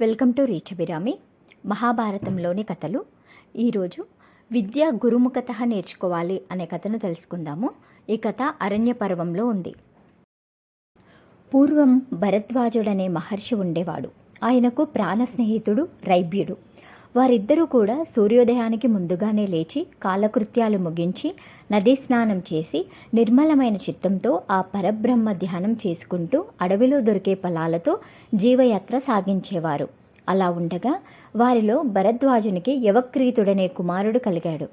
Welcome to reach Abhirami. మహాభారతంలోని కథలు. ఈరోజు విద్య గురుముఖత నేర్చుకోవాలి అనే కథను తెలుసుకుందాము. ఈ కథ అరణ్య పర్వంలో ఉంది. పూర్వం భరద్వాజుడనే మహర్షి ఉండేవాడు. ఆయనకు ప్రాణ స్నేహితుడు రైభ్యుడు వారిద్దరూ కూడా సూర్యోదయానికి ముందుగానే లేచి కాలకృత్యాలు ముగించి నదీ స్నానం చేసి నిర్మలమైన చిత్తంతో ఆ పరబ్రహ్మ ధ్యానం చేసుకుంటూ అడవిలో దొరికే ఫలాలతో జీవయాత్ర సాగించేవారు. అలా ఉండగా వారిలో భరద్వాజునికి యవక్రీతుడనే కుమారుడు కలిగాడు.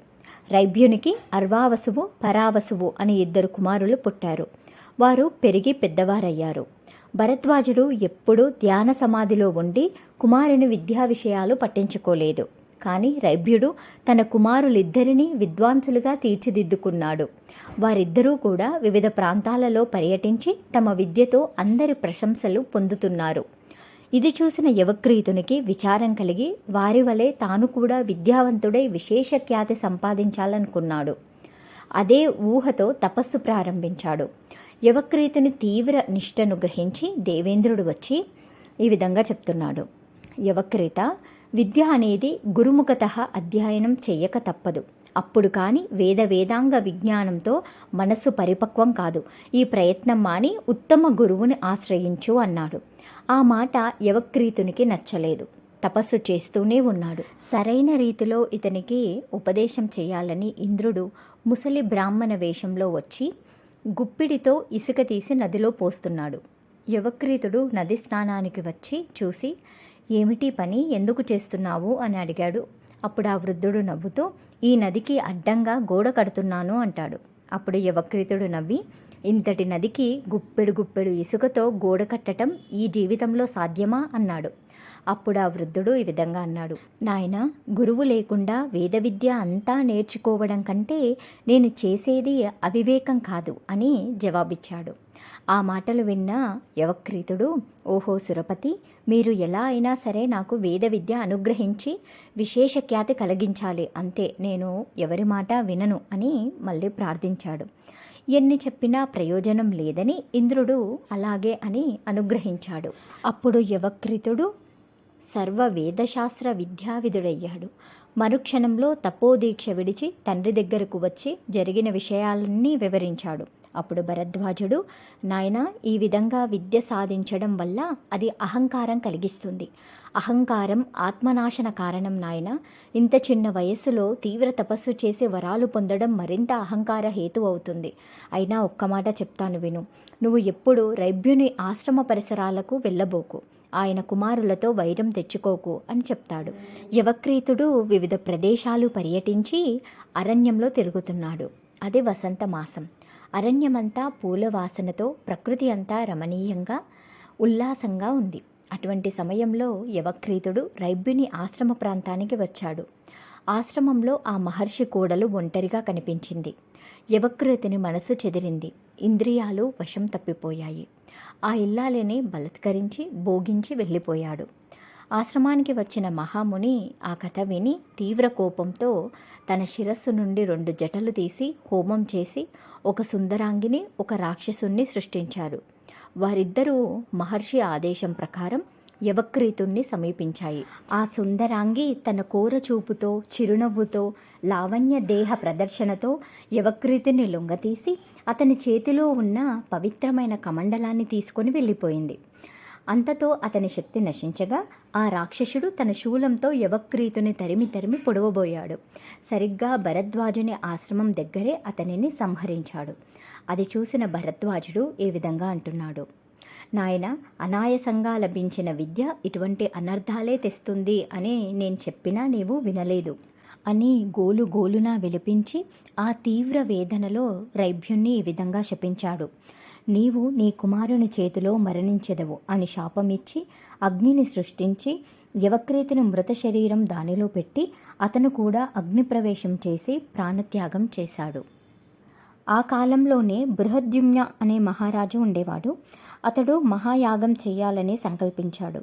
రైభ్యునికి అర్వావసువు పరావసువు అని ఇద్దరు కుమారులు పుట్టారు. వారు పెరిగి పెద్దవారయ్యారు. భరద్వాజుడు ఎప్పుడూ ధ్యాన సమాధిలో ఉండి కుమారుని విద్యా విషయాలు పట్టించుకోలేదు. కానీ రైభ్యుడు తన కుమారులిద్దరినీ విద్వాంసులుగా తీర్చిదిద్దుకున్నాడు. వారిద్దరూ కూడా వివిధ ప్రాంతాలలో పర్యటించి తమ విద్యతో అందరి ప్రశంసలు పొందుతున్నారు. ఇది చూసిన యవక్రీతునికి విచారం కలిగి వారి వలె తాను కూడా విద్యావంతుడై విశేష ఖ్యాతి సంపాదించాలనుకున్నాడు. అదే ఊహతో తపస్సు ప్రారంభించాడు. యవక్రీతుని తీవ్ర నిష్టను గ్రహించి దేవేంద్రుడు వచ్చి ఈ విధంగా చెప్తున్నాడు. యవక్రీత విద్య అనేది గురుముఖత అధ్యయనం చేయక తప్పదు. అప్పుడు కానీ వేద వేదాంగ విజ్ఞానంతో మనస్సు పరిపక్వం కాదు. ఈ ప్రయత్నం మాని ఉత్తమ గురువుని ఆశ్రయించు అన్నాడు. ఆ మాట యవక్రీతునికి నచ్చలేదు. తపస్సు చేస్తూనే ఉన్నాడు. సరైన రీతిలో ఇతనికి ఉపదేశం చేయాలని ఇంద్రుడు ముసలి బ్రాహ్మణ వేషంలో వచ్చి గుప్పిడితో ఇసుక తీసి నదిలో పోస్తున్నాడు. యువక్రీతుడు నది స్నానానికి వచ్చి చూసి ఏమిటి పని? ఎందుకు చేస్తున్నావు? అని అడిగాడు. అప్పుడు ఆ వృద్ధుడు నవ్వుతూ ఈ నదికి అడ్డంగా గోడ కడుతున్నాను అంటాడు. అప్పుడు యువక్రీతుడు నవ్వి ఇంతటి నదికి గుప్పెడు గుప్పెడు ఇసుకతో గోడ కట్టడం ఈ జీవితంలో సాధ్యమా? అన్నాడు. అప్పుడు ఆ వృద్ధుడు ఈ విధంగా అన్నాడు. నాయన గురువు లేకుండా వేద విద్య అంతా నేర్చుకోవడం కంటే నేను చేసేది అవివేకం కాదు అని జవాబిచ్చాడు. ఆ మాటలు విన్న యవక్రీతుడు ఓహో సురపతి మీరు ఎలా అయినా సరే నాకు వేద విద్య అనుగ్రహించి విశేష ఖ్యాతి కలిగించాలి. అంతే నేను ఎవరి మాట వినను అని మళ్ళీ ప్రార్థించాడు. ఎన్ని చెప్పినా ప్రయోజనం లేదని ఇంద్రుడు అలాగే అని అనుగ్రహించాడు. అప్పుడు యవక్రితుడు సర్వ వేదశాస్త్ర విద్యావిధుడయ్యాడు. మరుక్షణంలో తపోదీక్ష విడిచి తండ్రి దగ్గరకు వచ్చి జరిగిన విషయాలన్నీ వివరించాడు. అప్పుడు భరద్వాజుడు నాయన ఈ విధంగా విద్య సాధించడం వల్ల అది అహంకారం కలిగిస్తుంది. అహంకారం ఆత్మనాశన కారణం నాయన. ఇంత చిన్న వయస్సులో తీవ్ర తపస్సు చేసి వరాలు పొందడం మరింత అహంకార హేతు అవుతుంది. అయినా ఒక్క మాట చెప్తాను విను. నువ్వు ఎప్పుడు రైభ్యుని ఆశ్రమ పరిసరాలకు వెళ్ళబోకు. ఆయన కుమారులతో వైరం తెచ్చుకోకు అని చెప్తాడు. యవక్రీతుడు వివిధ ప్రదేశాలు పర్యటించి అరణ్యంలో తిరుగుతున్నాడు. అది వసంత మాసం. అరణ్యమంతా పూల వాసనతో ప్రకృతి అంతా రమణీయంగా ఉల్లాసంగా ఉంది. అటువంటి సమయంలో యవక్రీతుడు రైబ్బిని ఆశ్రమ ప్రాంతానికి వచ్చాడు. ఆశ్రమంలో ఆ మహర్షి కోడలు ఒంటరిగా కనిపించింది. యవక్రీతుని మనసు చెదిరింది. ఇంద్రియాలు వశం తప్పిపోయాయి. ఆ ఇల్లాలిని బలత్కరించి భోగించి వెళ్ళిపోయాడు. ఆశ్రమానికి వచ్చిన మహాముని ఆ కథ విని తీవ్ర కోపంతో తన శిరస్సు నుండి రెండు జటలు తీసి హోమం చేసి ఒక సుందరాంగిని ఒక రాక్షసుణ్ణి సృష్టించారు. వారిద్దరూ మహర్షి ఆదేశం ప్రకారం యవక్రీతుణ్ణి సమీపించాయి. ఆ సుందరాంగి తన కోర చూపుతో చిరునవ్వుతో లావణ్య దేహ ప్రదర్శనతో యవక్రీతుని లొంగతీసి అతని చేతిలో ఉన్న పవిత్రమైన కమండలాన్ని తీసుకొని వెళ్ళిపోయింది. అంతతో అతని శక్తి నశించగా ఆ రాక్షసుడు తన శూలంతో యవక్రీతుని తరిమి తరిమి పొడవబోయాడు. సరిగ్గా భరద్వాజుని ఆశ్రమం దగ్గరే అతనిని సంహరించాడు. అది చూసిన భరద్వాజుడు ఈ విధంగా అంటున్నాడు. నాయన అనాయసంగా లభించిన విద్య ఇటువంటి అనర్థాలే తెస్తుంది అని నేను చెప్పినా నీవు వినలేదు అని గోలు గోలున విలిపించి ఆ తీవ్ర వేదనలో రైభ్యుణ్ణి ఈ విధంగా శపించాడు. నీవు నీ కుమారుని చేతిలో మరణించెదవు అని శాపమిచ్చి అగ్నిని సృష్టించి యవక్రీతిని మృత శరీరం దానిలో పెట్టి అతను కూడా అగ్నిప్రవేశం చేసి ప్రాణత్యాగం చేశాడు. ఆ కాలంలోనే బృహద్యుమ్న అనే మహారాజు ఉండేవాడు. అతడు మహాయాగం చేయాలని సంకల్పించాడు.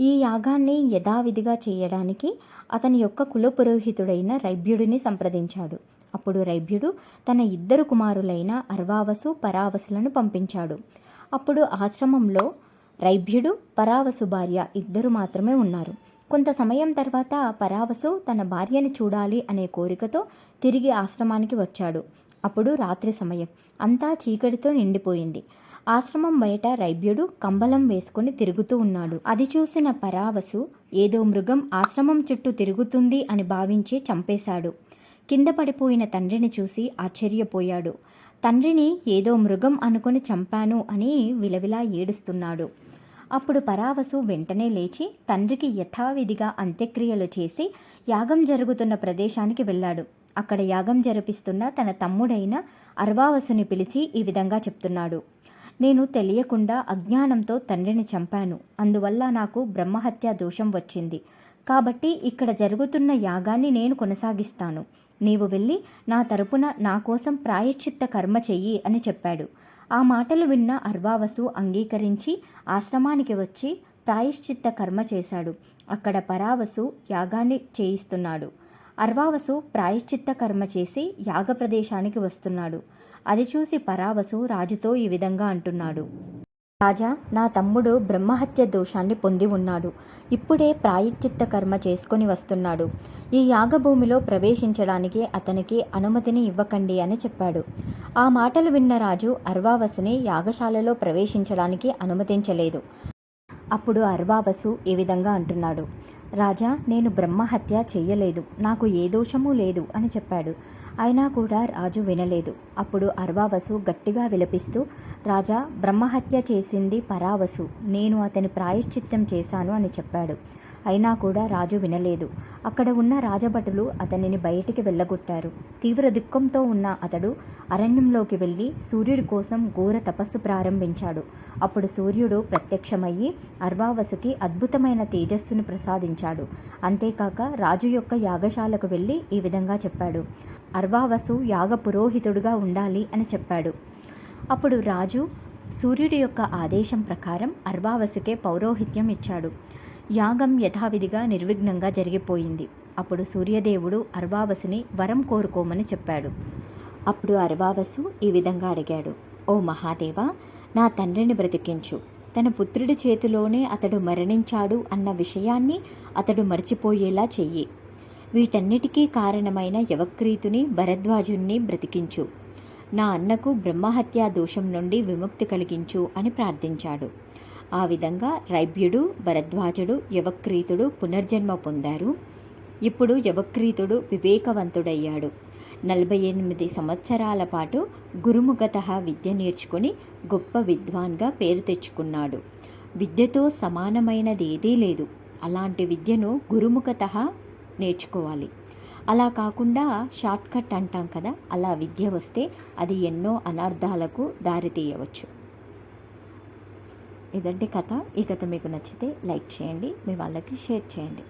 ఈ యాగాన్ని యథావిధిగా చేయడానికి అతని యొక్క కులపురోహితుడైన రైభ్యుడిని సంప్రదించాడు. అప్పుడు రైభ్యుడు తన ఇద్దరు కుమారులైన అర్వావసు పరావసులను పంపించాడు. అప్పుడు ఆశ్రమంలో రైభ్యుడు పరావసు భార్య ఇద్దరు మాత్రమే ఉన్నారు. కొంత సమయం తర్వాత పరావసు తన భార్యని చూడాలి అనే కోరికతో తిరిగి ఆశ్రమానికి వచ్చాడు. అప్పుడు రాత్రి సమయం. అంతా చీకటితో నిండిపోయింది. ఆశ్రమం బయట రైభ్యుడు కంబలం వేసుకుని తిరుగుతూ ఉన్నాడు. అది చూసిన పరావసు ఏదో మృగం ఆశ్రమం చుట్టూ తిరుగుతుంది అని భావించి చంపేశాడు. కింద పడిపోయిన తండ్రిని చూసి ఆశ్చర్యపోయాడు. తండ్రిని ఏదో మృగం అనుకుని చంపాను అని విలవిలా ఏడుస్తున్నాడు. అప్పుడు పరావసు వెంటనే లేచి తండ్రికి యథావిధిగా అంత్యక్రియలు చేసి యాగం జరుగుతున్న ప్రదేశానికి వెళ్ళాడు. అక్కడ యాగం జరిపిస్తున్న తన తమ్ముడైన అర్వావసుని పిలిచి ఈ విధంగా చెప్తున్నాడు. నేను తెలియకుండా అజ్ఞానంతో తండ్రిని చంపాను. అందువల్ల నాకు బ్రహ్మహత్య దోషం వచ్చింది. కాబట్టి ఇక్కడ జరుగుతున్న యాగాన్ని నేను కొనసాగిస్తాను. నీవు వెళ్ళి నా తరపున నా కోసం ప్రాయశ్చిత్త కర్మ చెయ్యి అని చెప్పాడు. ఆ మాటలు విన్న అర్వావసు అంగీకరించి ఆశ్రమానికి వచ్చి ప్రాయశ్చిత్త కర్మ చేశాడు. అక్కడ పరావసు యాగాన్ని చేయిస్తున్నాడు. అర్వావసు ప్రాయశ్చిత్త కర్మ చేసి యాగ ప్రదేశానికి వస్తున్నాడు. అది చూసి పరావసు రాజుతో ఈ విధంగా అంటున్నాడు. రాజా నా తమ్ముడు బ్రహ్మహత్య దోషాన్ని పొంది ఉన్నాడు. ఇప్పుడే ప్రాయశ్చిత్త కర్మ చేసుకొని వస్తున్నాడు. ఈ యాగభూమిలో ప్రవేశించడానికి అతనికి అనుమతిని ఇవ్వకండి అని చెప్పాడు. ఆ మాటలు విన్న రాజు అర్వావసుని యాగశాలలో ప్రవేశించడానికి అనుమతించలేదు. అప్పుడు అర్వావసు ఈ విధంగా అంటున్నాడు? రాజా నేను బ్రహ్మహత్య చేయలేదు నాకు ఏ దోషమూ లేదు అని చెప్పాడు. అయినా కూడా రాజు వినలేదు. అప్పుడు అర్వావసు గట్టిగా విలపిస్తూ రాజా బ్రహ్మహత్య చేసింది పరావసు. నేను అతని ప్రాయశ్చిత్తం చేశాను అని చెప్పాడు. అయినా కూడా రాజు వినలేదు. అక్కడ ఉన్న రాజభటులు అతనిని బయటికి వెళ్ళగొట్టారు. తీవ్ర దుఃఖంతో ఉన్న అతడు అరణ్యంలోకి వెళ్ళి సూర్యుడి కోసం ఘోర తపస్సు ప్రారంభించాడు. అప్పుడు సూర్యుడు ప్రత్యక్షమయ్యి అర్వావసుకి అద్భుతమైన తేజస్సును ప్రసాదించాడు. అంతేకాక రాజు యొక్క యాగశాలకు వెళ్ళి ఈ విధంగా చెప్పాడు. అర్వావసు యాగ పురోహితుడుగా ఉండాలి అని చెప్పాడు. అప్పుడు రాజు సూర్యుడి యొక్క ఆదేశం ప్రకారం అర్వావసుకే పౌరోహిత్యం ఇచ్చాడు. యాగం యథావిధిగా నిర్విఘ్నంగా జరిగిపోయింది. అప్పుడు సూర్యదేవుడు అర్వావసుని వరం కోరుకోమని చెప్పాడు. అప్పుడు అర్వావసు ఈ విధంగా అడిగాడు. ఓ మహాదేవ నా తండ్రిని బ్రతికించు. తన పుత్రుడి చేతిలోనే అతడు మరణించాడు అన్న విషయాన్ని అతడు మర్చిపోయేలా చెయ్యి. వీటన్నిటికీ కారణమైన యవక్రీతుని భరద్వాజుణ్ణి బ్రతికించు. నా అన్నకు బ్రహ్మహత్యా దోషం నుండి విముక్తి కలిగించు అని ప్రార్థించాడు. ఆ విధంగా రైభ్యుడు భరద్వాజుడు యవక్రీతుడు పునర్జన్మ పొందారు. ఇప్పుడు యవక్రీతుడు వివేకవంతుడయ్యాడు. నలభై ఎనిమిది సంవత్సరాల పాటు గురుముఖత విద్య నేర్చుకొని గొప్ప విద్వాన్గా పేరు తెచ్చుకున్నాడు. విద్యతో సమానమైనది ఏదీ లేదు. అలాంటి విద్యను గురుముఖత నేర్చుకోవాలి. అలా కాకుండా షార్ట్కట్ అంటాం కదా అలా విద్య వస్తే అది ఎన్నో అనర్థాలకు దారితీయవచ్చు. ఇదండి కథ. ఈ కథ మీకు నచ్చితే లైక్ చేయండి మీ వాళ్ళకి షేర్ చేయండి.